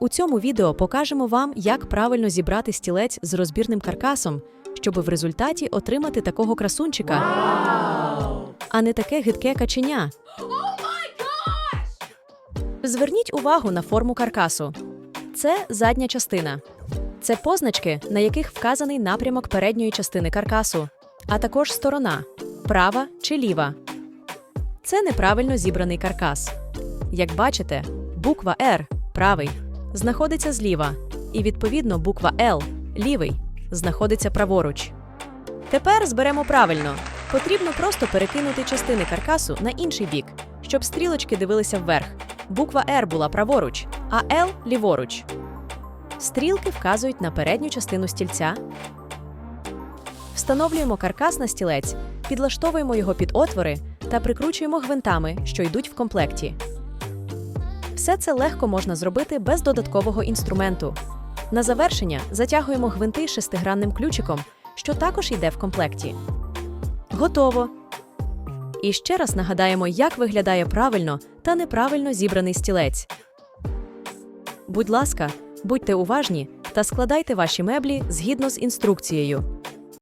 У цьому відео покажемо вам, як правильно зібрати стілець з розбірним каркасом, щоб в результаті отримати такого красунчика, а не таке гидке каченя. Зверніть увагу на форму каркасу. Це задня частина. Це позначки, на яких вказаний напрямок передньої частини каркасу, а також сторона права чи ліва. Це неправильно зібраний каркас. Як бачите, буква R правий знаходиться зліва, і відповідно буква L лівий знаходиться праворуч. Тепер зберемо правильно. Потрібно просто перекинути частини каркасу на інший бік, щоб стрілочки дивилися вверх. Буква R була праворуч, а L ліворуч. Стрілки вказують на передню частину стільця. Встановлюємо каркас на стілець, підлаштовуємо його під отвори та прикручуємо гвинтами, що йдуть в комплекті. Все це легко можна зробити без додаткового інструменту. На завершення затягуємо гвинти шестигранним ключиком, що також йде в комплекті. Готово. І ще раз нагадаємо, як виглядає правильно та неправильно зібраний стілець. Будь ласка, будьте уважні та складайте ваші меблі згідно з інструкцією.